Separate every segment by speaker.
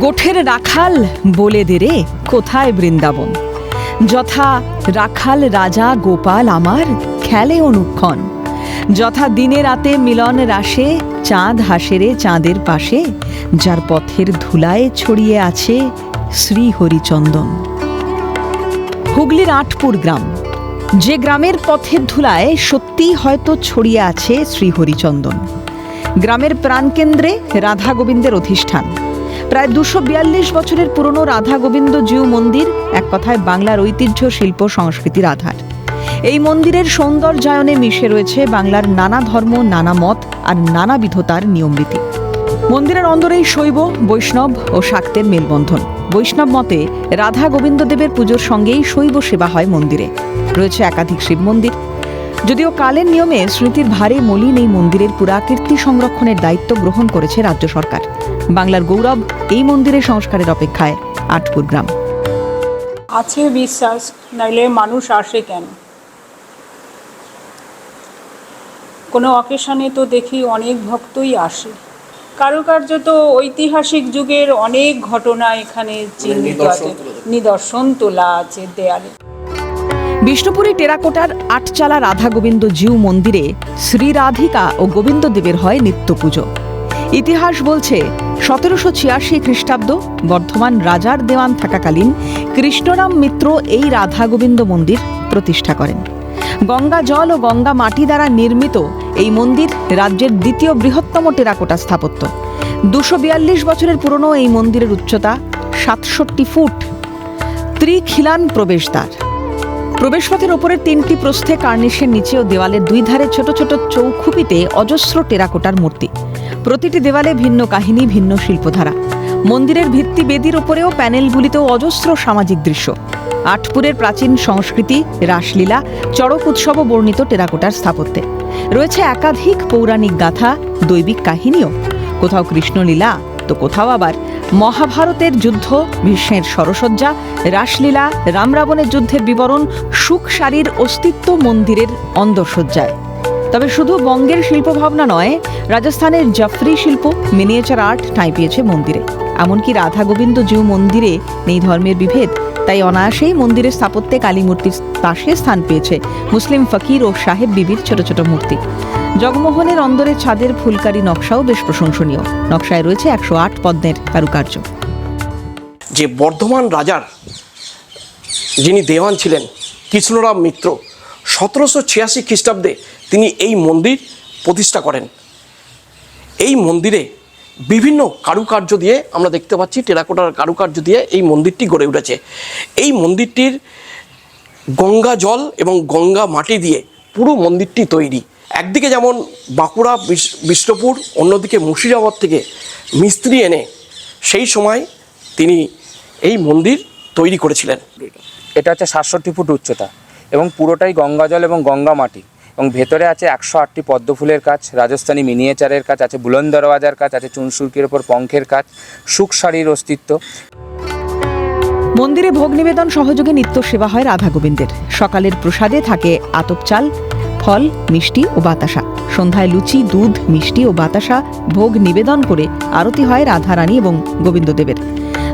Speaker 1: গোঠের রাখাল বলে দে রে, কোথায় বৃন্দাবন? যথা রাখাল রাজা গোপাল আমার, খেলে অনুক্ষণ। যথা দিনে রাতে মিলন রাশে, চাঁদ হাসেরে চাঁদের পাশে, যার পথের ধুলায় ছড়িয়ে আছে শ্রী হরিচন্দন হুগলির আটপুর গ্রাম, যে গ্রামের পথের ধুলায় সত্যিই হয়তো ছড়িয়ে আছে শ্রীহরিচন্দন। গ্রামের প্রাণকেন্দ্রে রাধা গোবিন্দের অধিষ্ঠান। প্রায় দুশো বিয়াল্লিশ বছরের পুরনো রাধা গোবিন্দ জিউ মন্দির, এক কথায় বাংলার ঐতিহ্য শিল্প সংস্কৃতির আধার। এই মন্দিরের সৌন্দর্যায়নে মিশে রয়েছে বাংলার নানা ধর্ম, নানা মত আর নানা নানাবিধতার নিয়মরীতি মন্দিরের অন্দরেই শৈব, বৈষ্ণব ও শাক্তের মেলবন্ধন। বৈষ্ণব মতে রাধা গোবিন্দদেবের পুজোর সঙ্গেই শৈব সেবা হয় মন্দিরে। রয়েছে একাধিক শিব মন্দির। যদিও কালের নিয়মে স্মৃতির ভারে মলিন এই মন্দিরের পুরাকীর্তি সংরক্ষণের দায়িত্ব গ্রহণ করেছে রাজ্য সরকার। বাংলার গৌরব এই মন্দিরের সংস্কারের অপেক্ষায় আটপুর গ্রাম।
Speaker 2: আছে বিশ্বাস নাইলে মানুষ আসে কেন? কোনো অকেশনে তো দেখি অনেক ভক্তই আসে। কারুকার্য তো ঐতিহাসিক যুগের অনেক ঘটনা এখানে চিহ্নিত আছে। নিদর্শন তোলা আছে দেয়ালে।
Speaker 1: বিষ্ণুপুরী টেরাকোটার আটচালা রাধা গোবিন্দ জিউ মন্দিরে শ্রী রাধিকা ও গোবিন্দদেবের হয় নিত্য পুজো। ইতিহাস বলছে, সতেরোশো ছিয়াশি খ্রিস্টাব্দ, বর্ধমান রাজার দেওয়ান থাকাকালীন কৃষ্ণরাম মিত্র এই রাধা গোবিন্দ মন্দির প্রতিষ্ঠা করেন। গঙ্গা জল ও গঙ্গা মাটি দ্বারা নির্মিত এই মন্দির রাজ্যের দ্বিতীয় বৃহত্তম টেরাকোটা স্থাপত্য। দুশো বিয়াল্লিশ বছরের পুরনো এই মন্দিরের উচ্চতা সাতষট্টি ফুট। ত্রিখিলান প্রবেশদ্বার। প্রবেশপথের ওপরের তিনটি প্রস্থে কার্নিশের নিচে ও দেওয়ালের দুই ধারে ছোট ছোট চৌখুপিতে অজস্র টেরাকোটার মূর্তি। প্রতিটি দেওয়ালে ভিন্ন কাহিনী, ভিন্ন শিল্পধারা। মন্দিরের ভিত্তি বেদির ওপরেও প্যানেলগুলিতেও অজস্র সামাজিক দৃশ্য। আটপুরের প্রাচীন সংস্কৃতি, রাসলীলা, চড়ক উৎসবও বর্ণিত টেরাকোটার স্থাপত্যে। রয়েছে একাধিক পৌরাণিক গাথা, দৈবিক কাহিনীও। কোথাও কৃষ্ণলীলা, তো কোথাও আবার মহাভারতের যুদ্ধ, ভীষ্মের সরসজ্জা, রাসলীলা রাম রাবণের যুদ্ধের বিবরণ, সুখ সারির অস্তিত্ব মন্দিরের অন্দরসজ্জায় তবে শুধু বঙ্গের শিল্পভাবনা নয়, রাজস্থানের জাফরি শিল্প, মিনিয়েচার আর্ট ঠাঁই পেয়েছে মন্দিরে। এমনকি রাধা গোবিন্দ জিউ মন্দিরে নেই ধর্মের বিভেদ, তাই অনায়াসেই মন্দিরের স্থাপত্যে কালী মূর্তির পাশে স্থান পেয়েছে মুসলিম ফকির ও সাহেব বিবির ছোট ছোট মূর্তি। জগমোহনের অন্দরের ছাদের ফুলকারি নকশাও বেশ প্রশংসনীয়। নকশায় রয়েছে একশো আট পদ্মের কারুকার্য।
Speaker 3: যে বর্ধমান রাজার যিনি দেওয়ান ছিলেন, কৃষ্ণরাম মিত্র, সতেরোশো ছিয়াশি খ্রিস্টাব্দে তিনি এই মন্দির প্রতিষ্ঠা করেন। এই মন্দিরে বিভিন্ন কারুকার্য দিয়ে আমরা দেখতে পাচ্ছি, টেরাকোটার কারুকার্য দিয়ে এই মন্দিরটি গড়ে উঠেছে। এই মন্দিরটির গঙ্গা জল এবং গঙ্গা মাটি দিয়ে পুরো মন্দিরটি তৈরি। একদিকে যেমন বাঁকুড়া বিশ- বিষ্ণুপুর অন্যদিকে মুর্শিদাবাদ থেকে মিস্ত্রি এনে সেই সময় তিনি এই মন্দির তৈরি করেছিলেন।
Speaker 4: এটা হচ্ছে সাতষট্টি ফুট উচ্চতা এবং পুরোটাই গঙ্গা জল এবং গঙ্গা মাটি এবং ভেতরে আছে একশো আটটি পদ্ম ফুলের কাজ রাজস্থানী মিনিয়েচারের কাজ আছে বুলন দরওয়াজার কাজ আছে চুনসুরকির ওপর পঙ্খের কাজ সুখ শাড়ির অস্তিত্ব।
Speaker 1: মন্দিরে ভোগ নিবেদন সহযোগে নিত্য সেবা হয় রাধা গোবিন্দের। সকালের প্রসাদে থাকে আতপ চাল ফল, মিষ্টি ও বাতাসা। সন্ধ্যায় লুচি, দুধ, মিষ্টি ও বাতাসা ভোগ নিবেদন করে আরতি হয় রাধারানী এবং গোবিন্দদেবের।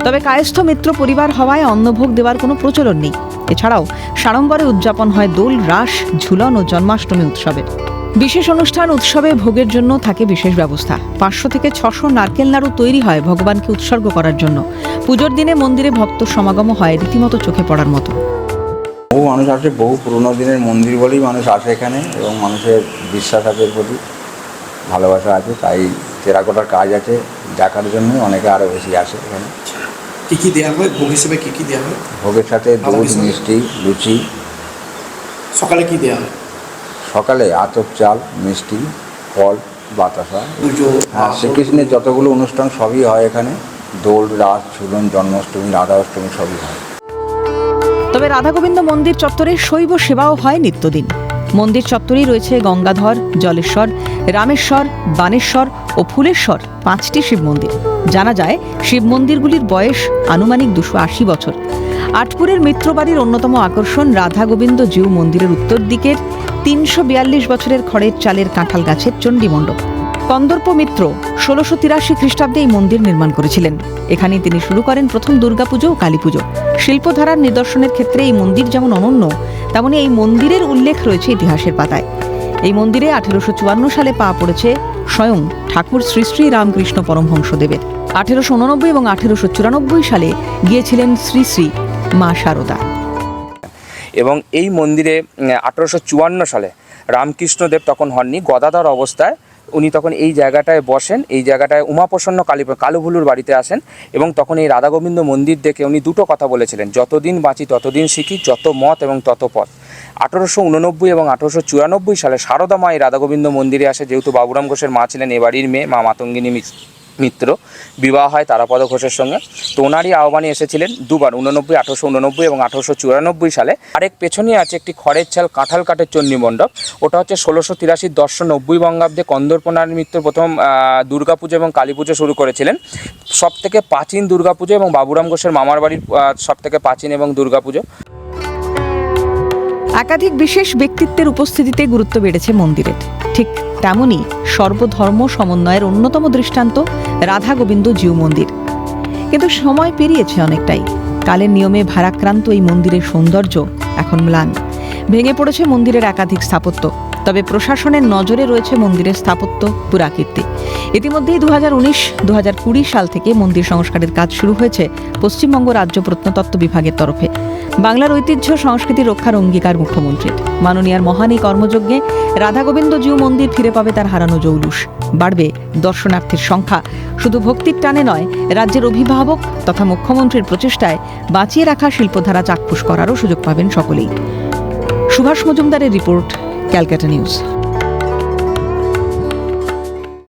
Speaker 1: তবে কায়স্থ মিত্র পরিবার হওয়ায় অন্নভোগ দেওয়ার কোনো প্রচলন নেই। এছাড়াও সাড়ম্বরে উদযাপন হয় দোল, রাস, ঝুলন ও জন্মাষ্টমী উৎসবের বিশেষ অনুষ্ঠান উৎসবে ভোগের জন্য থাকে বিশেষ ব্যবস্থা। পাঁচশো থেকে ছশো নারকেল নাড়ু তৈরি হয় ভগবানকে উৎসর্গ করার জন্য। পুজোর দিনে মন্দিরে ভক্ত সমাগম হয় রীতিমতো চোখে পড়ার মতো।
Speaker 5: বহু মানুষ আসে বহু পুরোনো দিনের মন্দির বলেই মানুষ আসে এখানে এবং মানুষের বিশ্বাস আছে প্রতি ভালোবাসা আছে তাই টেরাকোটার কাজ আছে দেখার জন্য অনেকে আরও বেশি আসে এখানে।
Speaker 6: কী কী দেওয়া হয়? ভোগ হিসেবে কি কি দেওয়া হয়?
Speaker 5: ভোগের সাথে দুধ মিষ্টি লুচি।
Speaker 6: সকালে কী দেওয়া হয়?
Speaker 5: সকালে আতপ চাল মিষ্টি ফল বাতাসা। হ্যাঁ শ্রীকৃষ্ণের যতগুলো অনুষ্ঠান সবই হয় এখানে। দোল রাস ঝুলন জন্মাষ্টমী রাধা অষ্টমী সবই হয়।
Speaker 1: তবে রাধাগোবিন্দ মন্দির চত্বরে শৈব সেবাও হয় নিত্যদিন। মন্দির চত্বরেই রয়েছে গঙ্গাধর, জলেশ্বর, রামেশ্বর, বানেশ্বর ও ফুলেশ্বর পাঁচটি শিব মন্দির। জানা যায়, শিব মন্দিরগুলির বয়স আনুমানিক দুশো আশি বছর। আটপুরের মিত্রবাড়ির অন্যতম আকর্ষণ রাধা গোবিন্দ জিউ মন্দিরের উত্তর দিকের তিনশো বিয়াল্লিশ বছরের খড়ের চালের কাঁঠাল গাছের চণ্ডী মণ্ডপ। কন্দর্প মিত্র ষোলোশো তিরাশি খ্রিস্টাব্দে এই মন্দির নির্মাণ করেছিলেন। এখানেই তিনি শুরু করেন প্রথম দুর্গাপুজো ও কালীপুজো। শিল্পধারার নিদর্শনের ক্ষেত্রে এই মন্দির যেমন অনন্য, তেমনি এই মন্দিরের উল্লেখ রয়েছে ইতিহাসের পাতায়। এই মন্দিরে আঠেরোশো চুয়ান্ন সালে পা পড়েছে স্বয়ং ঠাকুর শ্রী শ্রী রামকৃষ্ণ পরমহংসদেবের। আঠেরোশো উননব্বই এবং আঠেরোশো চুরানব্বই সালে গিয়েছিলেন শ্রী শ্রী মা শারদা
Speaker 4: এবং এই মন্দিরে আঠেরোশো চুয়ান্ন সালে রামকৃষ্ণদেব তখন হননি, গদাধর অবস্থায় উনি তখন এই জায়গাটায় বসেন, এই জায়গাটায় উমাপ্রসন্ন কালী, কালুভুলুর বাড়িতে আসেন এবং তখন এই রাধাগোবিন্দ মন্দির দেখে উনি দুটো কথা বলেছিলেন, যতদিন বাঁচি ততদিন শিখি, যত মত এবং তত পথ। আঠারোশো উননব্বই এবং আঠেরোশো চুরানব্বই সালে শারদা মা এই রাধাগোবিন্দ মন্দিরে আসে, যেহেতু বাবুরাম ঘোষের মা ছিলেন, এ বাড়ির মেয়ে, মা মাতঙ্গিনী মিস- মিত্র, বিবাহ হয় তারাপদ ঘোষের সঙ্গে। তো ওনারই আহ্বানে এসেছিলেন দুবার উননব্বই আঠারোশো উননব্বই এবং আঠারোশো চুরানব্বই সালে। আরেক পেছনে আছে একটি খড়ের ছাল কাঁঠাল কাঠের চণ্ডী মণ্ডপ। ওটা হচ্ছে ষোলোশো তিরাশি দশশো নব্বই বঙ্গাব্দে কন্দর্পনার মিত্র প্রথম দুর্গাপুজো এবং কালী পুজো শুরু করেছিলেন। সব থেকে প্রাচীন দুর্গাপুজো এবং বাবুরাম ঘোষের মামার বাড়ির সব থেকে প্রাচীন এবং দুর্গাপুজো।
Speaker 1: একাধিক বিশেষ ব্যক্তিত্বের উপস্থিতিতে গুরুত্ব বেড়েছে মন্দিরের। ঠিক তেমনই সর্বধর্ম সমন্বয়ের অন্যতম দৃষ্টান্ত রাধা গোবিন্দ জিউ মন্দির। কিন্তু সময় পেরিয়েছে অনেকটাই। কালের নিয়মে ভারাক্রান্ত এই মন্দিরের সৌন্দর্য এখন ম্লান। ভেঙে পড়েছে মন্দিরের একাধিক স্থাপত্য। তবে প্রশাসনের নজরে রয়েছে মন্দিরের স্থাপত্য পুরাকীর্তি। ইতিমধ্যেই দু হাজার উনিশ কুড়ি সাল থেকে মন্দির সংস্কারের কাজ শুরু হয়েছে পশ্চিমবঙ্গ রাজ্য প্রত্নতত্ত্ব বিভাগের তরফে। বাংলার ঐতিহ্য, সংস্কৃতি রক্ষার অঙ্গীকার মুখ্যমন্ত্রীর। মাননীয়ার মহান এই কর্মযজ্ঞে রাধা গোবিন্দ জিউ মন্দির ফিরে পাবে তার হারানো জৌলুস। বাড়বে দর্শনার্থীর সংখ্যা। শুধু ভক্তির টানে নয়, রাজ্যের অভিভাবক তথা মুখ্যমন্ত্রীর প্রচেষ্টায় বাঁচিয়ে রাখা শিল্পধারা চাক্ষুষ করারও সুযোগ পাবেন সকলেই। সুভাষ মজুমদারের রিপোর্ট ক্যালকাটা নিউজ